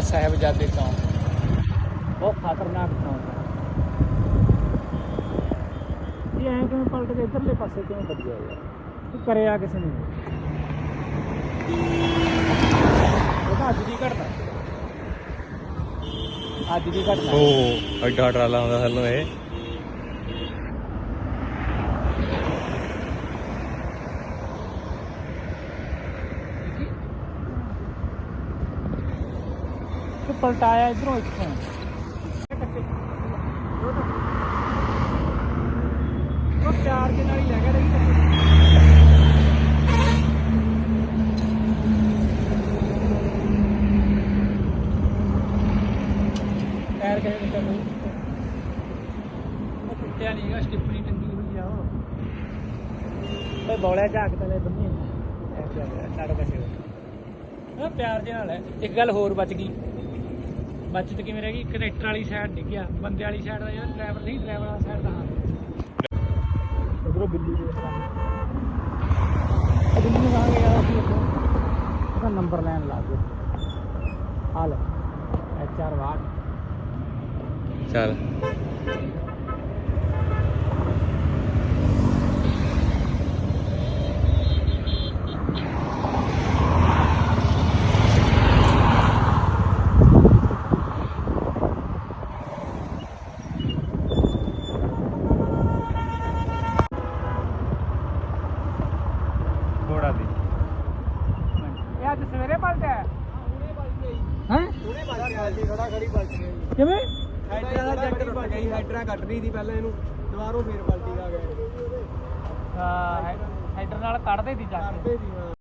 ਸਾਹਿਬਜ਼ਾਦੇ ਚੌਂਕ ਬਹੁਤ ਖਤਰਨਾਕ ਚੌਂਕ ਹੈ। ਇਹ ਐਂ ਕਿਵੇਂ ਪਲਟ ਕੇ ਇਧਰਲੇ ਪਾਸੇ ਕਿਵੇਂ ਵੱਜਿਆ ਯਾਰ? ਇਹ ਕਰਿਆ ਕਿਸੇ ਨੇ। ਇਹ ਤਾਂ ਅੱਜ ਦੀ ਘਟਨਾ ਅੱਜ ਦੀ ਘਟਨਾ ਓ ਐਡਾ ਟਰਾਲਾ ਆਉਂਦਾ ਥੱਲੋਂ ਇਹ। ਤੇ ਪਲਟਾਇਆ ਇਧਰੋਂ ਇੱਥੋਂ ਉਹ ਚਾਰ ਦੇ ਨਾਲ ਹੀ ਲੈ ਗਿਆ ਰਹੀ ਟਾਇਰ ਕਹੇ ਨਿਕਲ ਨਹੀਂ ਉਹ ਟੁੱਟਿਆ ਨਹੀਂ ਹੈਗਾ ਸਟਿੱਪਣੀ ਟੰਗੀ ਹੋਈ ਆ ਉਹ। ਬੌਲਿਆ ਝਾਕ ਬੰਨੀ। ਪਿਆਰ ਦੇ ਨਾਲ ਹੈ। ਇੱਕ ਗੱਲ ਹੋਰ ਬਚ ਗਈ। ਬਚਤ ਕਿਵੇਂ ਰਹਿ ਗਈ? ਕਨੈਕਟਰ ਵਾਲੀ ਸਾਈਡ ਨਹੀਂ ਗਿਆ ਬੰਦੇ ਵਾਲੀ ਸਾਈਡ ਦਾ ਜਿਹੜਾ ਡਰਾਈਵਰ ਨਹੀਂ ਡਰਾਈਵਰ ਵਾਲਾ ਸਾਈਡ ਦਾ ਹਾਂ ਉਧਰੋਂ ਬਿੱਲੀ ਦੇ ਆ ਬਿੱਲੀ ਨੂੰ ਆ ਗਿਆ ਸੀ ਉਹਦਾ ਨੰਬਰ ਲੈਣ ਲੱਗ ਗਏ। ਹਾਲ ਐਚ ਆਰ ਵਾਟ ਚੱਲ। ਇਹ ਅੱਜ ਸਵੇਰੇ ਪਲਟਿਆ ਹੈ? ਹੈ ਉਹਨੇ ਬਾਜੀ ਖੜਾ ਖੜੀ ਪਲਟ ਗਈ ਕਿਵੇਂ? ਹਾਈਡਰਾ ਦਾ ਜੈਕ ਟੁੱਟ ਗਈ ਹਾਈਡਰਾ ਕੱਢ ਰਹੀ ਸੀ ਪਹਿਲਾਂ ਇਹਨੂੰ ਦੁਬਾਰੋਂ ਫੇਰ ਪਲਟੀ ਆ ਗਏ ਹਾਂ ਹੈਡਰ ਨਾਲ ਕੱਢਦੇ ਦੀ ਜਾ ਕੇ।